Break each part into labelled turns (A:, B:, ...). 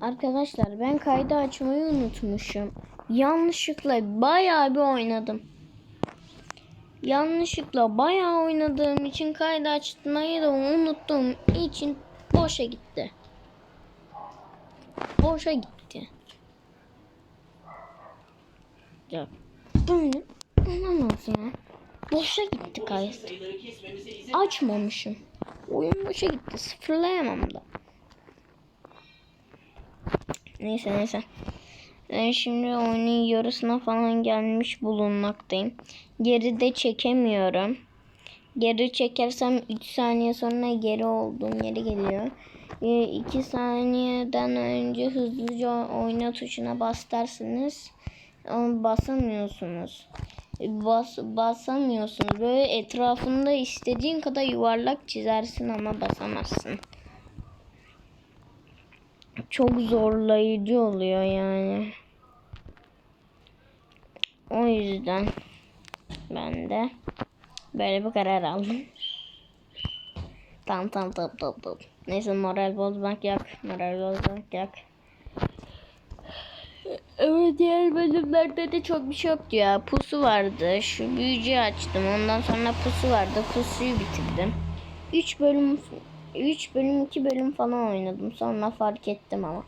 A: Arkadaşlar ben kaydı açmayı unutmuşum. Yanlışlıkla bayağı bir oynadım. Yanlışlıkla bayağı oynadığım için kaydı açmayı da unuttuğum için boşa gitti. Boşa gitti. Ya bu ne? Olamaz ya. Boşa gitti kayıt. Açmamışım. Oyun boşa gitti. Sıfırlayamam da. Neyse neyse. Ben şimdi oyunun yarısına falan gelmiş bulunmaktayım. Geride çekemiyorum. Geri çekersem 3 saniye sonra geri olduğum yere geliyor. 2 saniyeden önce hızlıca oyna tuşuna bas dersiniz. Ama basamıyorsunuz. Bas, basamıyorsunuz. Böyle etrafında istediğin kadar yuvarlak çizersin ama basamazsın çok zorlayıcı oluyor yani. O yüzden ben de böyle bir karar aldım. Tamam tamam tamam tamam. tamam. Neyse moral bozmak yok. Moral bozmak yok. Evet diğer bölümlerde de çok bir şey yoktu ya. Pusu vardı. Şu büyücü açtım. Ondan sonra pusu vardı. Pusuyu bitirdim. 3 bölüm 3 bölüm 2 bölüm falan oynadım. Sonra fark ettim ama.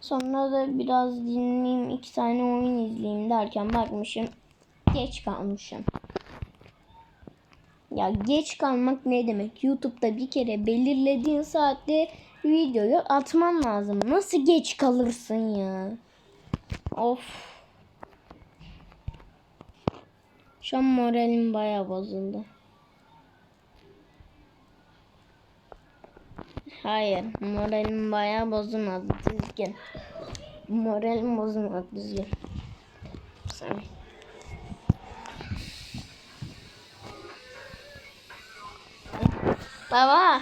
A: Sonra da biraz dinleyeyim, iki tane oyun izleyeyim derken bakmışım geç kalmışım. Ya geç kalmak ne demek? YouTube'da bir kere belirlediğin saatte videoyu atman lazım. Nasıl geç kalırsın ya? Of. Şu an moralim bayağı bozuldu. Hayır, moralim bayağı bozulmadı. Düzgün. Moralim bozulmadı. Düzgün. Sorry. Baba,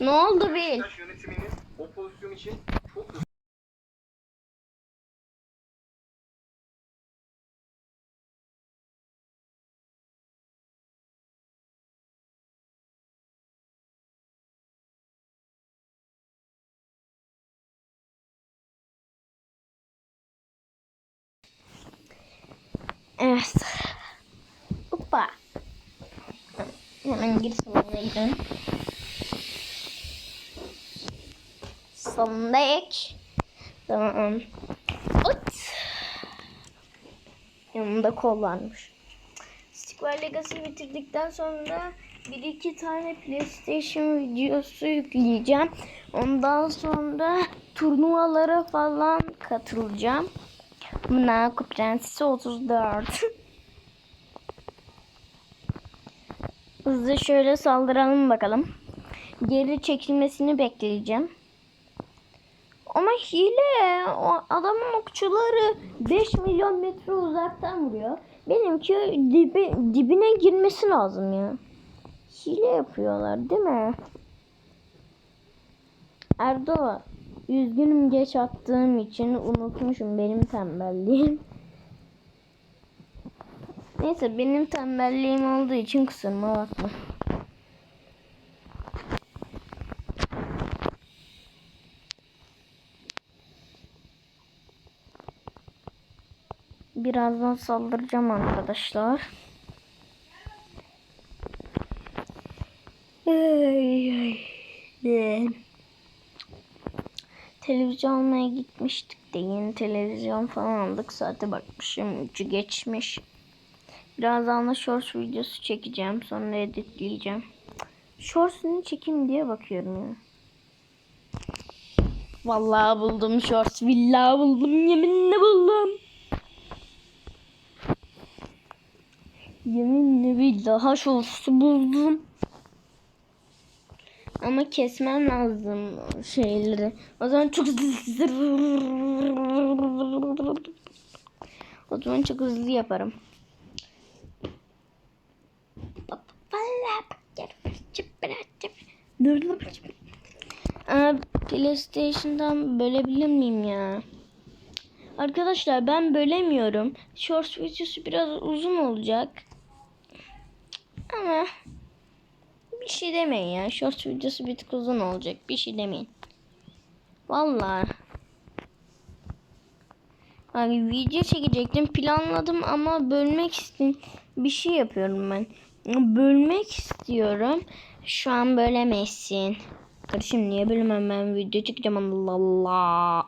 A: ne oldu Bil?
B: Yönetiminin o pozisyon için
A: Evet. Hoppa. Hemen gir salona gidelim. Salonda ek. Tamam. Ot. Yanımda kol varmış. Square Legacy bitirdikten sonra bir iki tane PlayStation videosu yükleyeceğim. Ondan sonra turnuvalara falan katılacağım. Monaco Prensesi 34. Hızlı şöyle saldıralım bakalım. Geri çekilmesini bekleyeceğim. Ama hile. O adamın okçuları 5 milyon metre uzaktan vuruyor. Benimki dibi, dibine girmesi lazım ya. Hile yapıyorlar değil mi? Erdo üzgünüm geç attığım için unutmuşum benim tembelliğim. Neyse benim tembelliğim olduğu için kusuruma bakma. Birazdan saldıracağım arkadaşlar. Ay, ay, ay. Televizyon almaya gitmiştik de yeni televizyon falan aldık. Saate bakmışım. Üçü geçmiş. Birazdan da shorts videosu çekeceğim. Sonra editleyeceğim. Shorts'unu çekeyim diye bakıyorum ya. Vallahi buldum shorts. Billahi buldum. Yeminle buldum. Yeminle billahi shorts'u buldum. Ama kesmem lazım şeyleri. O zaman çok hızlı O zaman çok hızlı yaparım. Aa, PlayStation'dan bölebilir miyim ya? Arkadaşlar ben bölemiyorum. Shorts videosu biraz uzun olacak. Ama bir şey demeyin ya. Shorts videosu bir tık uzun olacak. Bir şey demeyin. Vallahi. Hani video çekecektim planladım ama bölmek istedim. Bir şey yapıyorum ben. Bölmek istiyorum. Şu an bölemezsin. Kardeşim niye bölmem ben video çekeceğim Allah Allah.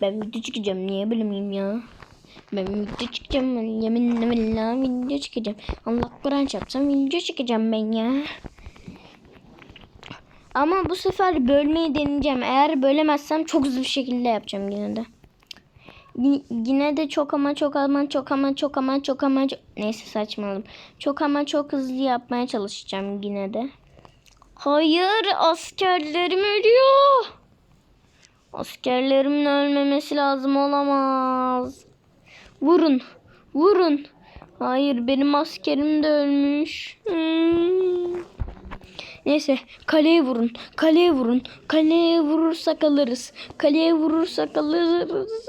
A: Ben video çekeceğim niye bölmeyeyim ya. Ben video çekeceğim yeminle billahi video çekeceğim. Allah Kur'an çarpsam video çekeceğim ben ya. Ama bu sefer bölmeyi deneyeceğim. Eğer bölemezsem çok hızlı bir şekilde yapacağım yine de. Yine de çok ama çok ama çok ama çok ama çok ama çok... Neyse saçmaladım. Çok ama çok hızlı yapmaya çalışacağım yine de. Hayır askerlerim ölüyor. Askerlerimin ölmemesi lazım olamaz. Vurun. Vurun. Hayır benim askerim de ölmüş. Hmm. Neyse kaleye vurun. Kaleye vurun. Kaleye vurursak alırız. Kaleye vurursak alırız.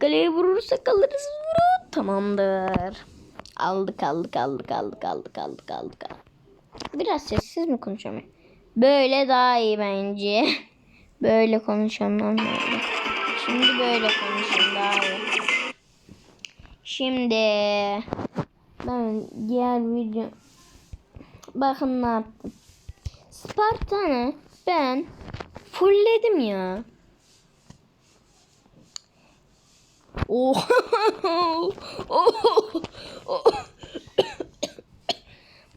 A: Kaleye vurursak alırız. Vurun. Tamamdır. Aldık aldık aldık aldık aldık aldık aldık. Biraz sessiz mi konuşamıyorum? Böyle daha iyi bence. Böyle konuşamam böyle. Şimdi böyle konuşayım daha iyi. Şimdi ben diğer video bakın ne yaptım. Spartan'ı ben fullledim ya. Oh.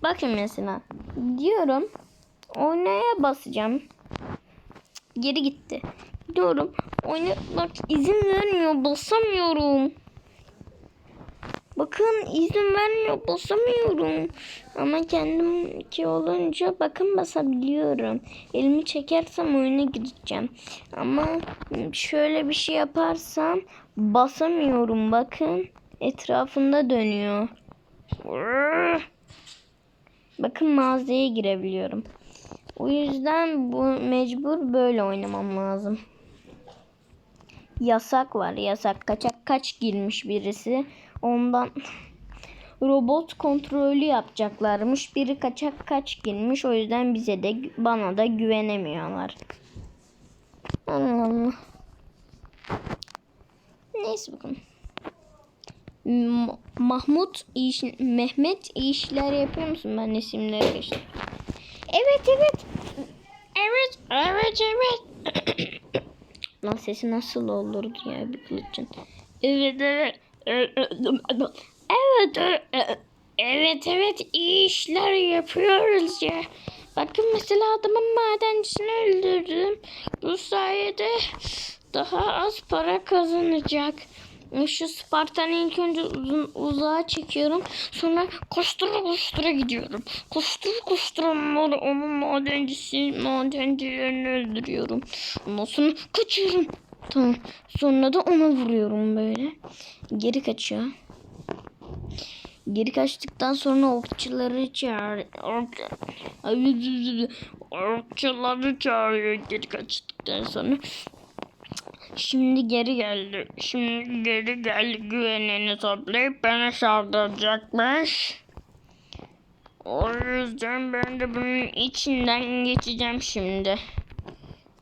A: Bakın mesela diyorum oynaya basacağım. Geri gitti. Diyorum oyna bak izin vermiyor basamıyorum. Bakın izin vermiyor basamıyorum. Ama kendimki olunca bakın basabiliyorum. Elimi çekersem oyuna gireceğim. Ama şöyle bir şey yaparsam basamıyorum bakın. Etrafında dönüyor. Bakın mağazaya girebiliyorum. O yüzden bu mecbur böyle oynamam lazım. Yasak var yasak. Kaçak kaç girmiş birisi. Ondan robot kontrolü yapacaklarmış. Biri kaçak kaç girmiş. O yüzden bize de bana da güvenemiyorlar. Allah Allah. Neyse bakalım. Mahmut iş, Mehmet işler yapıyor musun? Ben isimleri geçtim. Evet evet. Evet evet evet. Lan sesi nasıl olurdu ya bir kılıçın. Evet evet. Evet evet. Evet iyi işler yapıyoruz ya. Bakın mesela adamın madencisini öldürdüm. Bu sayede daha az para kazanacak. Şu Spartan'ı ilk önce uzun, uzağa çekiyorum. Sonra koştura koştura gidiyorum. Koştura koştura onu, onun madencisi, madencilerini öldürüyorum. Ondan sonra kaçıyorum. Tamam. Sonra da ona vuruyorum böyle. Geri kaçıyor. Geri kaçtıktan sonra okçuları çağır. Ok, okçuları çağırıyor geri kaçtıktan sonra. Şimdi geri geldi. Şimdi geri geldi güvenini toplayıp beni saldıracakmış. O yüzden ben de bunun içinden geçeceğim şimdi.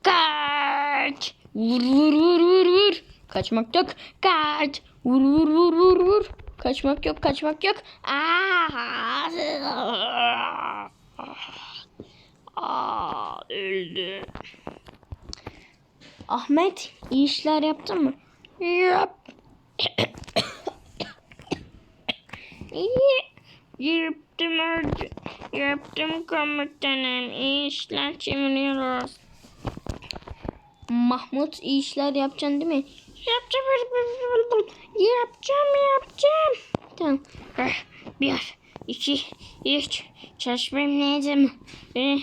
A: Kaç! Vur vur vur vur vur. Kaçmak yok. Kaç! Vur vur vur vur vur. Kaçmak yok, kaçmak yok. Aa! Aa, öldü. Ahmet iyi işler yaptın mı? Yap. Yaptım. Yaptım komutanım. İyi işler çeviriyoruz. Mahmut iyi işler yapacaksın değil mi? Yapacağım. Yapacağım yapacağım. Tamam. Bir, iki, üç. Çalışmam lazım. Eh,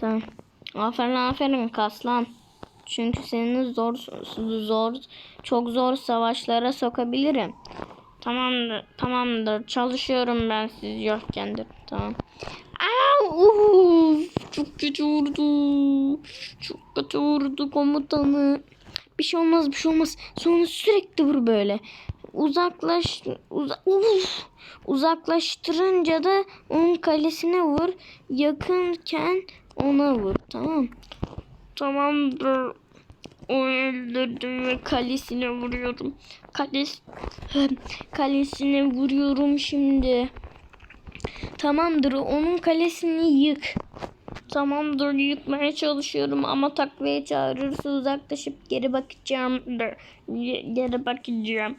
A: Tamam. Aferin aferin kaslan. Çünkü seni zor zor çok zor savaşlara sokabilirim. Tamamdır, tamamdır. Çalışıyorum ben siz yokkendir. Tamam. Au, uf, çok kötü vurdu. Çok kötü vurdu komutanı. Bir şey olmaz, bir şey olmaz. Sonra sürekli vur böyle. Uzaklaş, uza, uf, uzaklaştırınca da onun kalesine vur. Yakınken ona vur. Tamam. Tamamdır. Onu öldürdüm ve kalesine vuruyorum. Kales kalesine vuruyorum şimdi. Tamamdır onun kalesini yık. Tamamdır yıkmaya çalışıyorum ama takviye çağırırsa uzaklaşıp geri bakacağım. Ge- Geri bakacağım.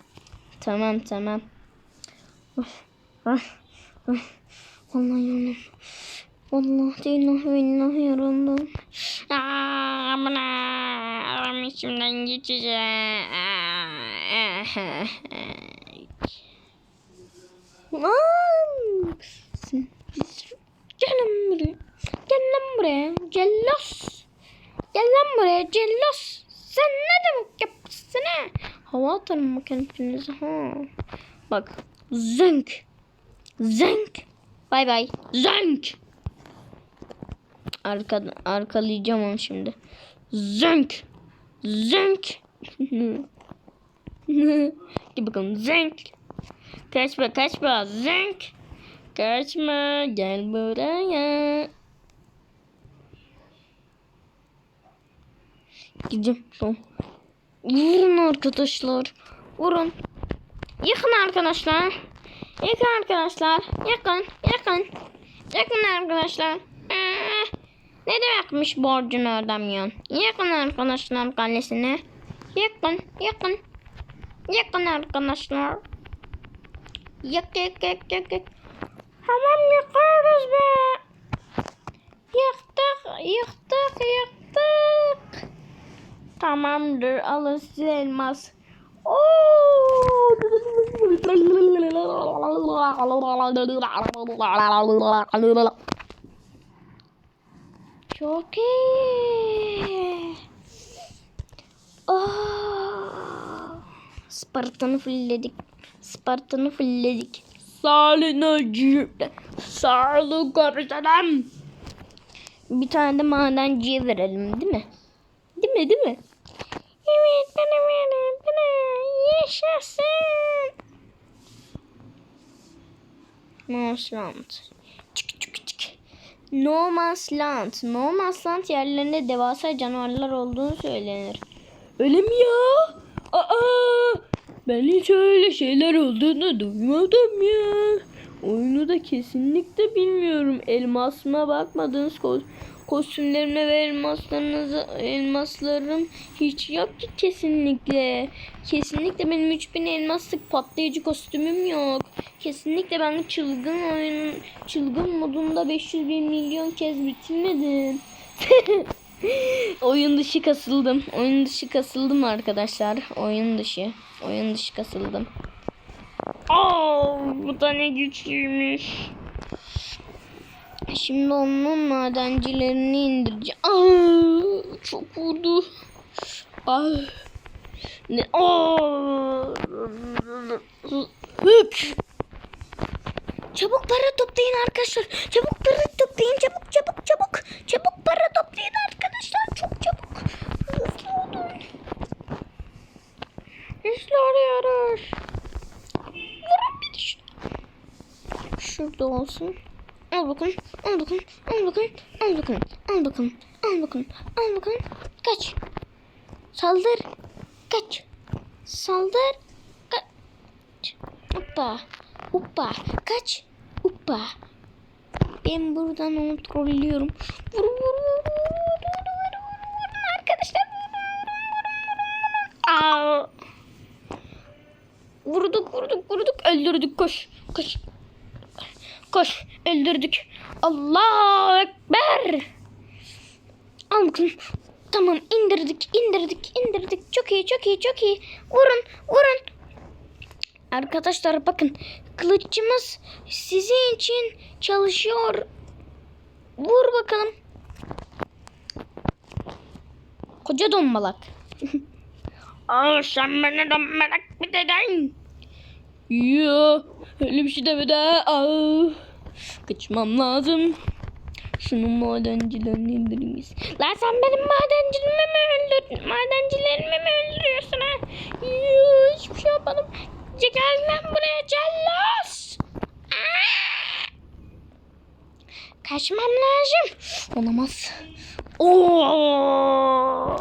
A: Tamam tamam. Of, of. Vallahi yoruldum. Vallahi billahi billahi yoruldum. Aa, Aman içimden geçeceğim. Lan! Gel lan buraya. Gel lan buraya. Cellos. Gel lan buraya. Cellos. Sen ne demek yapmışsın ha? Hava atarım bak hepinize ha. Bak. Zönk. Zönk. Bay bay. Zönk. Arka, arkalayacağım onu şimdi. Zönk. Zönk. Gel bakalım. Zönk. Kaçma kaçma. Zönk. Kaçma. Gel buraya. Gideceğim. Tamam. Vurun arkadaşlar. Vurun. Yakın arkadaşlar. Yakın arkadaşlar. Yakın. Yakın. Yakın arkadaşlar. Ee, ne demekmiş borcunu ödemiyorsun? Yakın arkadaşlar kalesine. Yakın. Yakın. Yakın arkadaşlar. Yak yak yak yak yak. Tamam yakarız be. Tamamdır. Alın size elmas. Çok iyi. Oh. Spartan'ı fullledik. Spartan'ı fullledik. Sağlığın acıyıp Sağlık görsenem. Bir tane de madenciye verelim değil mi? Değil mi değil mi? Bana verin bana. Yaşasın. Man's Land. Çık çık çık. No Man's Land. No Man's Land yerlerinde devasa canavarlar olduğunu söylenir. Öyle mi ya? Aa, ben hiç öyle şeyler olduğunu duymadım ya. Oyunu da kesinlikle bilmiyorum. Elmasıma bakmadınız kostümlerime ve elmaslarınızı elmaslarım hiç yok ki kesinlikle. Kesinlikle benim 3000 elmaslık patlayıcı kostümüm yok. Kesinlikle ben çılgın oyun çılgın modunda 500 bin milyon kez bitirmedim. Oyun dışı kasıldım. Oyun dışı kasıldım arkadaşlar. Oyun dışı. Oyun dışı kasıldım. Aa, bu da ne güçlüymüş. Şimdi onun madencilerini indireceğim. Aa, çok vurdu. Aa, ne? Aa. Çabuk para toplayın arkadaşlar. Çabuk para toplayın. Çabuk çabuk çabuk. Çabuk para toplayın arkadaşlar. Çok çabuk. Hızlı olun. Hızlı arıyoruz. Vurun bir şu- Şurada olsun bakın. Al bakın. Al bakın. Al bakın. Kaç. Saldır. Kaç. Saldır. Kaç. Hoppa. Hoppa. Kaç. Hoppa. Ben buradan onu trollüyorum. Vur vur vur. Vurduk vurduk vurduk öldürdük koş koş koş öldürdük Allahu Ekber. Al bakın. Tamam indirdik indirdik indirdik. Çok iyi çok iyi çok iyi. Vurun vurun. Arkadaşlar bakın kılıççımız sizin için çalışıyor. Vur bakalım. Koca dombalak. Aa sen beni dombalak mı dedin? Yo öyle bir şey demedi. Aa, kaçmam lazım. Şunun madencilerini indiriniz. Lan sen benim madencilerimi mi öldürdün? Madencilerimi mi öldürüyorsun ha? Yoo, hiçbir şey yapmadım. Gel lan buraya cellos. Kaçmam lazım. Olamaz. Oo!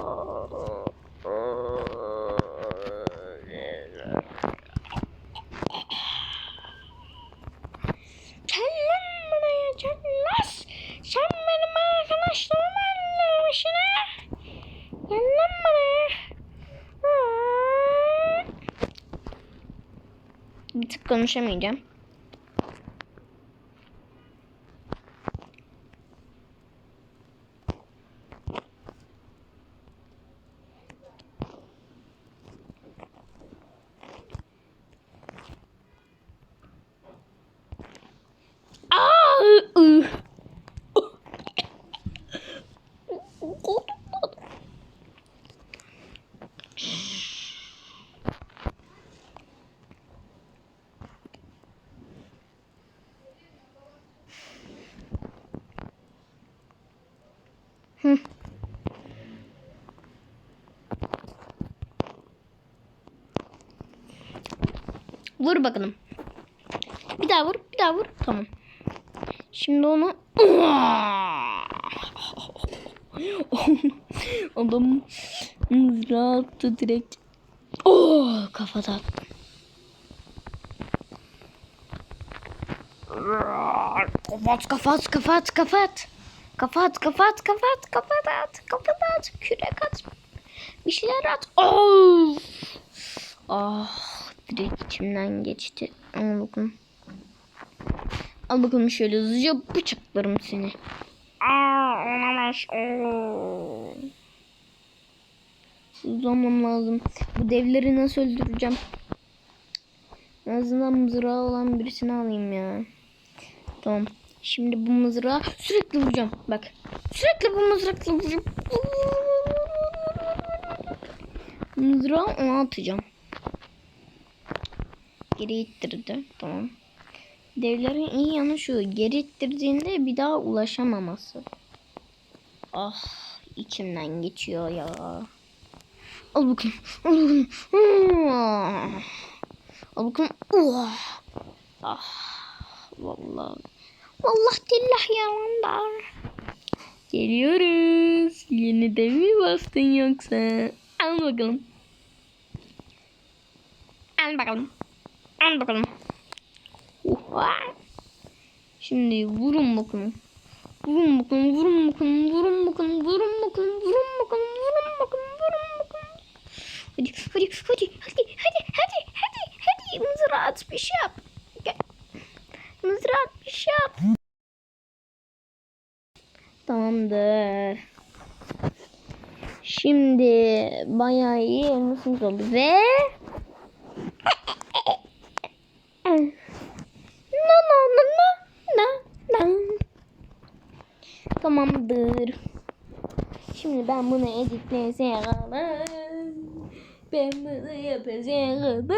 A: Konuşamayacağım. Vur bakalım. Bir daha vur, bir daha vur. Tamam. Şimdi onu Adam mızrağı attı direkt. Oh, kafada attı. Kapat, kapat, kapat, kapat. Kapat, kapat, kapat, kapat at, kapat at, kürek at. Bir şeyler at. Oh! Ah, direkt içimden geçti. Al bakalım. Al bakalım şöyle hızlıca bıçaklarım seni. Aa, olamaz. Oo. Hızlanmam lazım. Bu devleri nasıl öldüreceğim? En azından mızrağı olan birisini alayım ya. Tamam. Şimdi bu mızrağı sürekli vuracağım. Bak. Sürekli bu mızrakla vuracağım. Mızrağı ona atacağım. Geri ittirdi. Tamam. Devlerin iyi yanı şu. Geri ittirdiğinde bir daha ulaşamaması. Ah içimden geçiyor ya. Al bakayım. Al bakayım. Ah. Al bakayım. Oh. Ah. Vallahi. Vallahi tillah yalanlar. Geliyoruz. Yeni de mi bastın yoksa? Al bakalım. Al bakalım. Al bakalım. Oha. Şimdi vurun bakalım. Vurun bakalım, vurun bakalım, vurun bakalım, vurun bakalım, vurun bakalım, vurun bakalım, vurun bakalım. Hadi, hadi, hadi, hadi, hadi, hadi, hadi, hadi. Mızrağı at bir şey yap. Gel. Mızrağı at bir şey yap. Tamamdır. Şimdi bayağı iyi elmasımız oldu ve Na na na na na na. Tamamdır. Şimdi ben bunu editleyeceğim. Ben bunu yapacağım